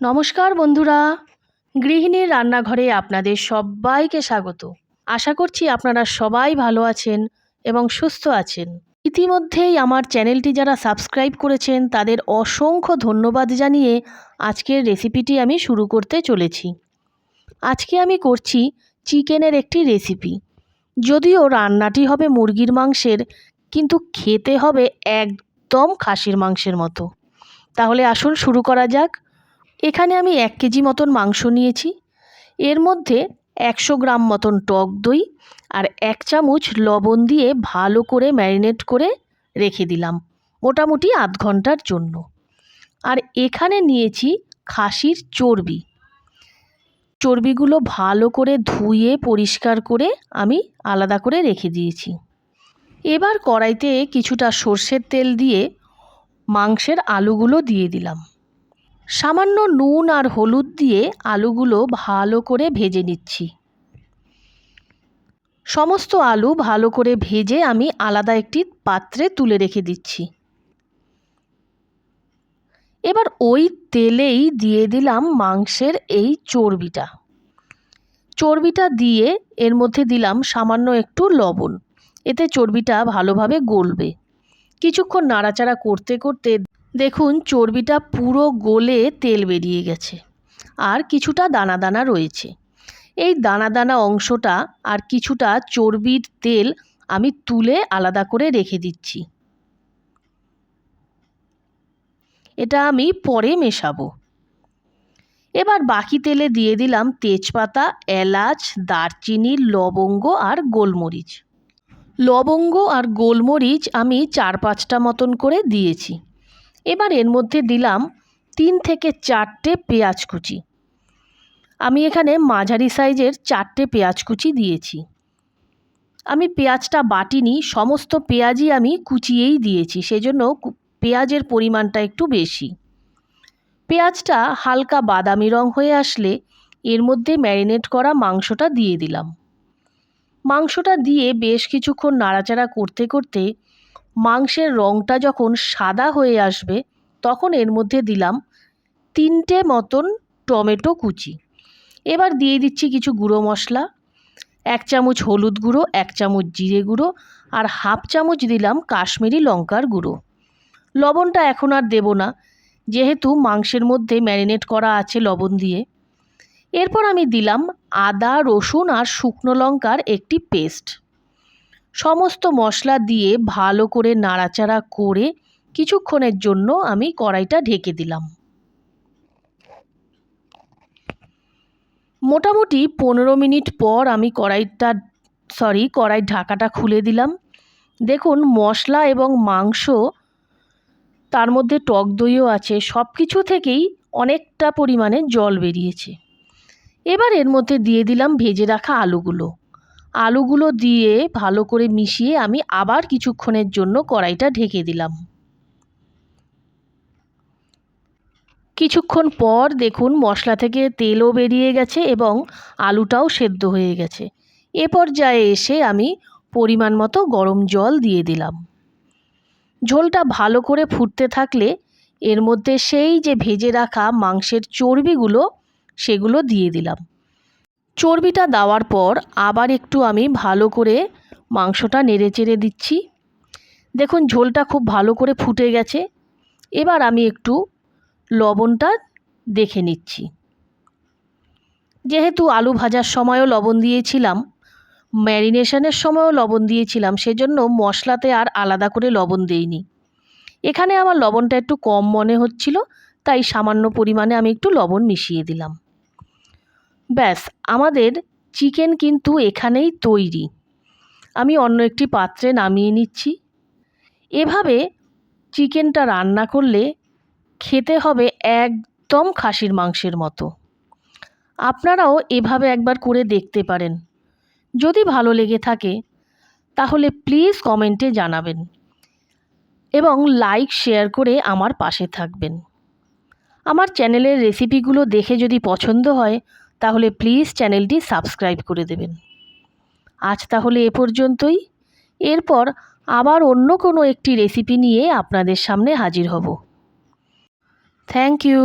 নমস্কার বন্ধুরা। গৃহিণীর রান্নাঘরে আপনাদের সবাইকে স্বাগত। আশা করছি আপনারা সবাই ভালো আছেন এবং সুস্থ আছেন। ইতিমধ্যেই আমার চ্যানেলটি যারা সাবস্ক্রাইব করেছেন, তাদের অসংখ্য ধন্যবাদ জানিয়ে আজকের রেসিপিটি আমি শুরু করতে চলেছি। আজকে আমি করছি চিকেনের একটি রেসিপি। যদিও রান্নাটি হবে মুরগির মাংসের, কিন্তু খেতে হবে একদম খাসির মাংসের মতো। তাহলে আসুন শুরু করা যাক। এখানে আমি এক কেজি মতন মাংস নিয়েছি। এর মধ্যে একশো গ্রাম মতন টক দই আর এক চামচ লবণ দিয়ে ভালো করে ম্যারিনেট করে রেখে দিলাম, মোটামুটি আধ ঘণ্টার জন্য। আর এখানে নিয়েছি খাসির চর্বি। চর্বিগুলো ভালো করে ধুয়ে, পরিষ্কার করে আমি আলাদা করে রেখে দিয়েছি। এবার কড়াইতে কিছুটা সর্ষের তেল দিয়ে মাংসের আলুগুলো দিয়ে দিলাম। সামান্য নুন আর হলুদ দিয়ে আলুগুলো ভালো করে ভেজে নিচ্ছি। সমস্ত আলু ভালো করে ভেজে আমি আলাদা একটি পাত্রে তুলে রেখে দিচ্ছি। এবার ওই তেলেই দিয়ে দিলাম মাংসের এই চর্বিটা। চর্বিটা দিয়ে এর মধ্যে দিলাম সামান্য একটু লবণ। এতে চর্বিটা ভালোভাবে গলবে। কিছুক্ষণ নাড়াচাড়া করতে করতে দেখুন, চর্বিটা পুরো গলে তেল বেরিয়ে গেছে। আর কিছুটা দানা দানা রয়েছে। এই দানা দানা অংশটা আর কিছুটা চর্বির তেল আমি তুলে আলাদা করে রেখে দিচ্ছি। এটা আমি পরে মেশাবো। এবার বাকি তেলে দিয়ে দিলাম তেজপাতা, এলাচ, দারচিনি, লবঙ্গ আর গোলমরিচ। লবঙ্গ আর গোলমরিচ আমি চার পাঁচটা মতন করে দিয়েছি। এবার এর মধ্যে দিলাম তিন থেকে চারটে পেঁয়াজ কুচি। আমি এখানে মাঝারি সাইজের চারটে পেঁয়াজ কুচি দিয়েছি। আমি পেঁয়াজটা বাটিনি, সমস্ত পেঁয়াজই আমি কুচিয়েই দিয়েছি, সেজন্য পেঁয়াজের পরিমাণটা একটু বেশি। পেঁয়াজটা হালকা বাদামি রং হয়ে আসলে এর মধ্যে ম্যারিনেট করা মাংসটা দিয়ে দিলাম। মাংসটা দিয়ে বেশ কিছুক্ষণ নাড়াচাড়া করতে করতে মাংসের রঙটা যখন সাদা হয়ে আসবে, তখন এর মধ্যে দিলাম তিনটে মতন টমেটো কুচি। এবার দিয়ে দিচ্ছি কিছু গুঁড়ো মশলা, এক চামচ হলুদ গুঁড়ো, এক চামচ জিরে গুঁড়ো আর হাফ চামচ দিলাম কাশ্মীরি লঙ্কার গুঁড়ো। লবণটা এখন আর দেব না, যেহেতু মাংসের মধ্যে ম্যারিনেট করা আছে লবণ দিয়ে। এরপর আমি দিলাম আদা, রসুন আর শুকনো লঙ্কার একটি পেস্ট। সমস্ত মশলা দিয়ে ভালো করে নাড়াচাড়া করে কিছুক্ষণের জন্য আমি কড়াইটা ঢেকে দিলাম। মোটামুটি পনেরো মিনিট পর আমি কড়াইটা সরি কড়াই ঢাকাটা খুলে দিলাম। দেখুন, মশলা এবং মাংস তার মধ্যে টক দইও আছে সব কিছু থেকেই অনেকটা পরিমাণে জল বেরিয়েছে। এবার এর মধ্যে দিয়ে দিলাম ভেজে রাখা আলুগুলো। আলুগুলো দিয়ে ভালো করে মিশিয়ে আমি আবার কিছুক্ষণের জন্য কড়াইটা ঢেকে দিলাম। কিছুক্ষণ পর দেখুন মশলা থেকে তেলও বেরিয়ে গেছে এবং আলুটাও সেদ্ধ হয়ে গেছে। এ পর্যায়ে এসে আমি পরিমাণ মতো গরম জল দিয়ে দিলাম। ঝোলটা ভালো করে ফুটতে থাকলে এর মধ্যে সেই যে ভেজে রাখা মাংসের চর্বিগুলো সেগুলো দিয়ে দিলাম। চর্বিটা দেওয়ার পর আবার একটু আমি ভালো করে মাংসটা নেড়ে চেড়ে দিচ্ছি। দেখুন, ঝোলটা খুব ভালো করে ফুটে গেছে। এবার আমি একটু লবণটা দেখে নিচ্ছি। যেহেতু আলু ভাজার সময়ও লবণ দিয়েছিলাম, ম্যারিনেশনের সময়ও লবণ দিয়েছিলাম, সেজন্য মশলাতে আর আলাদা করে লবণ দেইনি। এখানে আমার লবণটা একটু কম মনে হচ্ছিল, তাই সামান্য পরিমাণে আমি একটু লবণ মিশিয়ে দিলাম। ব্যাস, আমাদের চিকেন কিন্তু এখানেই তৈরি। আমি অন্য একটি পাত্রে নামিয়ে নিচ্ছি। এভাবে চিকেনটা রান্না করলে খেতে হবে একদম খাসির মাংসের মতো। আপনারাও এভাবে একবার করে দেখতে পারেন। যদি ভালো লেগে থাকে, তাহলে প্লিজ কমেন্টে জানাবেন এবং লাইক, শেয়ার করে আমার পাশে থাকবেন। আমার চ্যানেলের রেসিপিগুলো দেখে যদি পছন্দ হয় তাহলে প্লিজ চ্যানেলটি সাবস্ক্রাইব করে দেবেন। আজ তাহলে এ পর্যন্তই। এরপর আবার অন্য কোনো একটি রেসিপি নিয়ে আপনাদের সামনে হাজির হব। Thank you